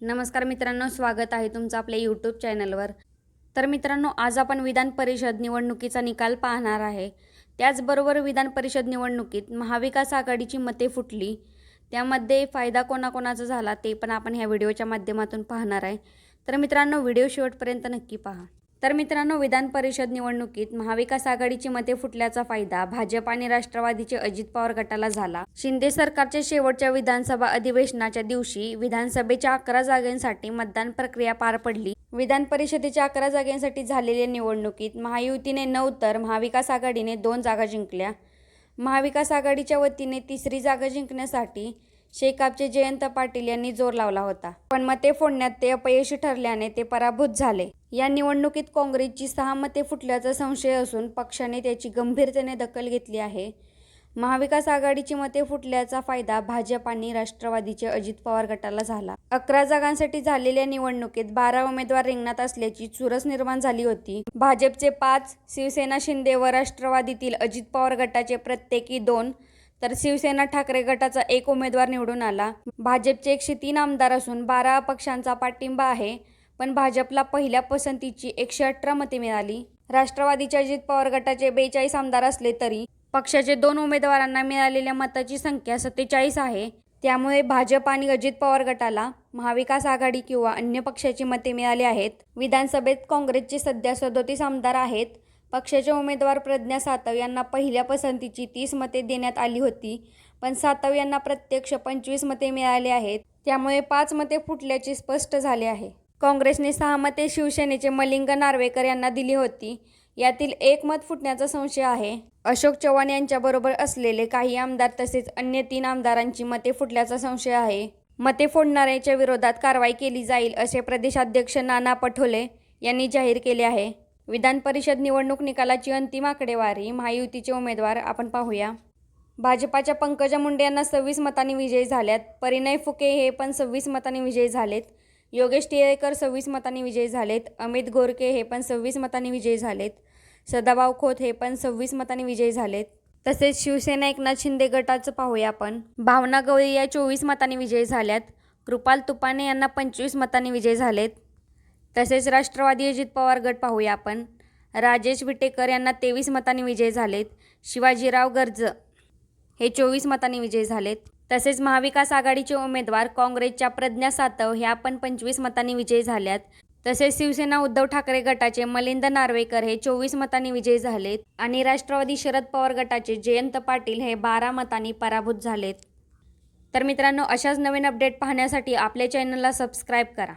नमस्कार मित्रांनो स्वागत आहे तुमचं आपल्या यूट्यूब चॅनलवर तर मित्रांनो आज आपण विधान परिषद निवडणुकीचा निकाल पाहणार आहे. त्याचबरोबर विधान परिषद निवडणुकीत महाविकास आघाडीची मते फुटली. त्यामध्ये फायदा कोणाकोणाचा झाला ते पण आपण ह्या व्हिडिओच्या माध्यमातून पाहणार आहे. तर मित्रांनो व्हिडिओ शेवटपर्यंत नक्की पहा. तर मित्रांनो विधान परिषद निवडणुकीत महाविकास आघाडीची मते फुटल्याचा फायदा भाजप आणि राष्ट्रवादीचे अजित पवार गटाला झाला. शिंदे सरकारच्या शेवटच्या विधानसभा अधिवेशनाच्या दिवशी विधानसभेच्या अकरा जागांसाठी मतदान प्रक्रिया पार पडली. विधान परिषदेच्या अकरा जागांसाठी झालेल्या निवडणुकीत महायुतीने नऊ तर महाविकास आघाडीने दोन जागा जिंकल्या. महाविकास आघाडीच्या वतीने तिसरी जागा जिंकण्यासाठी शेकापचे जयंत पाटील यांनी जोर लावला होता. पण मते फोडण्यात ते अपयशी ठरल्याने ते पराभूत झाले. या निवडणुकीत काँग्रेसची सहा मते फुटल्याचा संशय असून पक्षाने त्याची गंभीरतेने दखल घेतली आहे. महाविकास आघाडीची मते फुटल्याचा फायदा भाजप आणि राष्ट्रवादीचे अजित पवार गटाला झाला. अकरा जागांसाठी झालेल्या निवडणुकीत बारा उमेदवार रिंगणात असल्याची चुरस निर्माण झाली होती. भाजपचे पाच शिवसेना शिंदे व राष्ट्रवादीतील अजित पवार गटाचे प्रत्येकी दोन तर शिवसेना ठाकरे गटाचा एक उमेदवार निवडून आला. भाजपचे एकशे तीन आमदार असून बारा पक्षांचा पाठिंबा आहे. पण भाजपला पहिल्या पसंतीची एकशे अठरा मते मिळाली. राष्ट्रवादीच्या अजित पवार गटाचे बेचाळीस आमदार असले तरी पक्षाचे दोन उमेदवारांना मिळालेल्या मताची संख्या सत्तेचाळीस आहे. त्यामुळे भाजप आणि अजित पवार गटाला महाविकास आघाडी किंवा अन्य पक्षाची मते मिळाली आहेत. विधानसभेत काँग्रेसचे सध्या सदोतीस आमदार आहेत. पक्षाचे उमेदवार प्रज्ञा सातव यांना पहिल्या पसंतीची तीस मते देण्यात आली होती. पण सातव यांना प्रत्यक्ष पंचवीस मते मिळाले आहेत. त्यामुळे पाच मते फुटल्याचे स्पष्ट झाले आहे. काँग्रेसने सहा मते शिवसेनेचे मलिंग नार्वेकर यांना दिली होती. यातील एक मत फुटण्याचा संशय आहे. अशोक चव्हाण यांच्याबरोबर असलेले काही आमदार तसेच अन्य तीन आमदारांची मते फुटल्याचा संशय आहे. मते फोडणाऱ्याच्या विरोधात कारवाई केली जाईल असे प्रदेशाध्यक्ष नाना पटोले यांनी जाहीर केले आहे. विधान परिषद निवडणूक निकालाची अंतिम आकडेवारी महायुतीचे उमेदवार आपण पाहूया. भाजपाच्या पंकजा मुंडे यांना सव्वीस मतांनी विजयी झाल्यात. परिणय फुके हे पण सव्वीस मतांनी विजयी झालेत. योगेश टिळेकर सव्वीस मतांनी विजयी झालेत. अमित गोरके हे पण सव्वीस मतांनी विजयी झालेत. सदाभाऊ खोत हे पण सव्वीस मतांनी विजयी झालेत. तसेच शिवसेना एकनाथ शिंदे गटाचं पाहूया आपण. भावना गवळी या चोवीस मतांनी विजयी झाल्यात. कृपाल तुपाने यांना पंचवीस मतांनी विजयी झालेत. तसेच राष्ट्रवादी अजित पवार गट पाहूया आपण. राजेश विटेकर यांना तेवीस मतांनी विजयी झालेत. शिवाजीराव गर्ज हे चोवीस मतांनी विजयी झालेत. तसेच महाविकास आघाडीचे उमेदवार काँग्रेसच्या प्रज्ञा सातव ह्या पण पंचवीस मतांनी विजयी झाल्यात. तसेच शिवसेना उद्धव ठाकरे गटाचे मलिंद नार्वेकर हे चोवीस मतांनी विजयी झालेत आणि राष्ट्रवादी शरद पवार गटाचे जयंत पाटील हे बारा मतांनी पराभूत झालेत. तर मित्रांनो अशाच नवीन अपडेट पाहण्यासाठी आपल्या चॅनलला सबस्क्राईब करा.